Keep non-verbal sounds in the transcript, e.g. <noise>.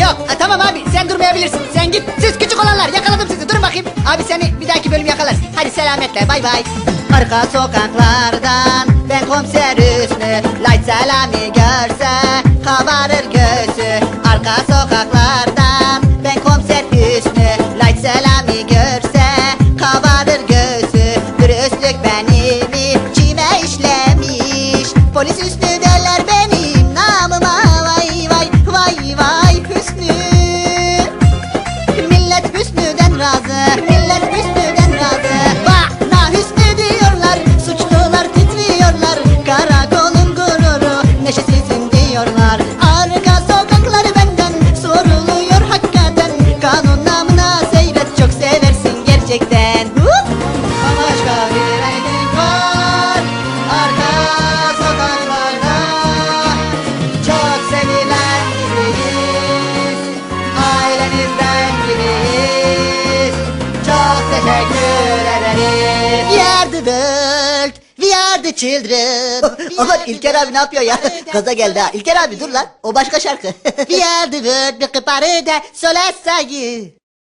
Yok ha, tamam abi sen durmayabilirsin. Sen git. Siz küçük olanlar yakaladım sizi. Durun bakayım. Abi seni bir dahaki bölüm yakalarız. Hadi selametle bay bay. Arka sokaklardan ben komiser Hüsnü Light Selami görse kabarır göğsü Arka sokaklardan ben komiser Hüsnü Light Selami görse kabarır göğsü Dürüstlük benim içime işlemiş Polis Hüsnü Diyorlar Arka sokakları benden Soruluyor hakikaten. Kanun namına seyret Çok seversin gerçekten. Hup! Başka bir Arka sokaklarda Çok sevilen gibiyiz. Ailenizden gibiyiz. Çok teşekkür ederiz We are the world We are the children Aman İlker abi ne yapıyor ya? <laughs> Gaza geldi ha. İlker abi dur lan. O başka şarkı. <laughs> We are the world. Ne de solestayi.